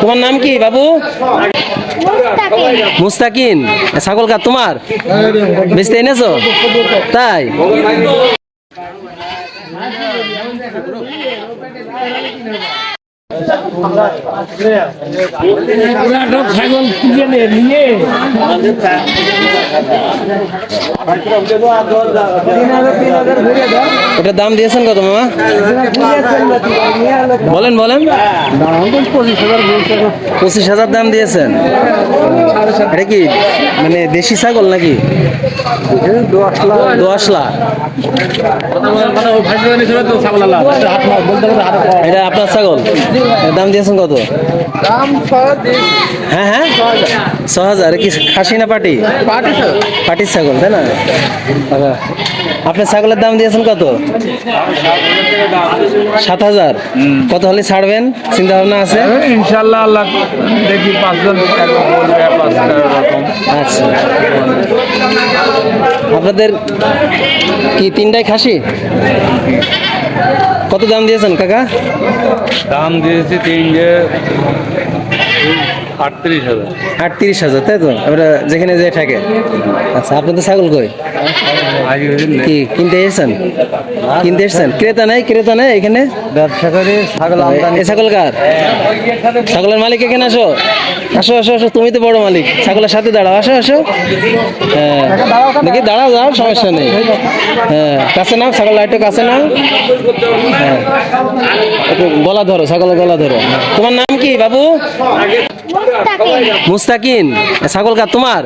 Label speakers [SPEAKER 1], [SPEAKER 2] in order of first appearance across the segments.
[SPEAKER 1] তোমার নাম কি বাবু? মুস্তাকিন ছাগল কার তোমার? বেচতে এনেছো? তাই?
[SPEAKER 2] ছাগল কিনে নিয়ে
[SPEAKER 1] ওটার দাম দিয়েছেন কত মামা? বলেন বলেন। পঁচিশ হাজার দাম দিয়েছেন। এটা কি মানে দেশি ছাগল নাকি? দশ লাখ। এটা আপনার ছাগল? দাম দিয়েছেন কত? হ্যাঁ হ্যাঁ। ছ হাজার। কি খাসি না পাটি? পাটির ছাগল তাই না। আপনার ছাগলের দাম দিয়েছেন কত? সাত হাজার। কত হলে ছাড়বেন? চিন্তা ভাবনা আছে?
[SPEAKER 2] ইনশাল্লাহ আল্লাহ দেখি পাঁচজন
[SPEAKER 1] আচ্ছা। আপনাদের কি তিনটাই খাসি? কত দাম দিয়েছেন কাকা?
[SPEAKER 2] দাম দিয়েছি তিনটে। আটত্রিশ হাজার।
[SPEAKER 1] আটত্রিশ হাজার তাই তো? আমরা যেখানে যে থাকে। আচ্ছা আপনি তো ছাগল কই? কি কিনতে এসেছেন? কিনতে এসেছেন? ক্রেতা নেই ক্রেতা নেই এখানে?
[SPEAKER 2] ব্যবসা করে ছাগল
[SPEAKER 1] ছাগল কার। ছাগলের মালিক এখানে আসো। আসো আসো আসো, তুমি তো বড় মালিক। ছাগলের সাথে দাঁড়াও, আসো আসো। হ্যাঁ দেখি দাঁড়াও দাঁড়াও, সমস্যা নেই। হ্যাঁ কাছে নাও, ছাগল লাইটটা কাছে নাও। হ্যাঁ গলা ধরো, ছাগলের গলা ধরো। তোমার নাম কি, বাবু? মুস্তাকিন। ছাগল কা তোমার?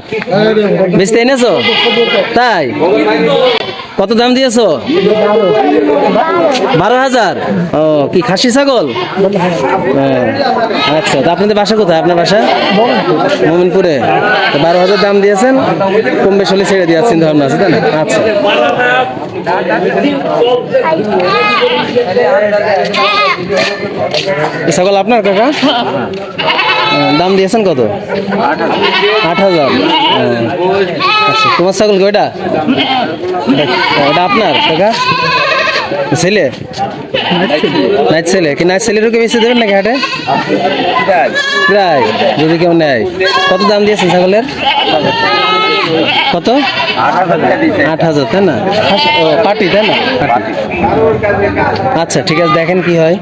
[SPEAKER 1] বেচতে এনেছো? তাই? কত দাম দিয়েছ? বারো হাজার। ও কি খাসি ছাগল? হ্যাঁ, আচ্ছা তা আপনাদের বাসা কোথায়? আপনার বাসা? মোমিনপুরে। বারো হাজার দাম দিয়েছেন কম বেশ হলে ছেড়ে দেওয়ার চিন্তা ভাবনা আছে তাই না? আচ্ছা। ছাগল আপনার কাকা? দাম দিয়েছেন কত? আট হাজার। আচ্ছা তোমার ছাগল কি ওটা আপনার, কাকা? ছেলে? নাইট ছেলে। কি নাইট ছেলেরও বেশি দেবেন নাকি হাটে? প্রায়, যদি কেউ নেয়। কত দাম দিয়েছেন ছাগলের? কত? আট হাজার, তাই না? পাটি তাই না? আচ্ছা ঠিক আছে, দেখেন কি হয়।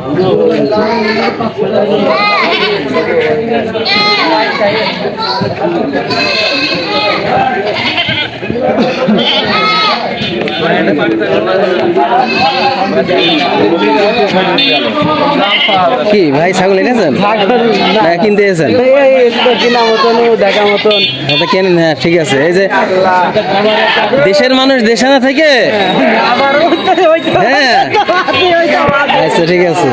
[SPEAKER 1] কি ভাই ছাগল এনেছেন? না কিনতে এসেছেন?
[SPEAKER 2] কিনা মতন দেখা মতন
[SPEAKER 1] আচ্ছা কেনেন? হ্যাঁ ঠিক আছে। এই যে দেশের মানুষ দেশে না থেকে? হ্যাঁ। আচ্ছা ঠিক আছে।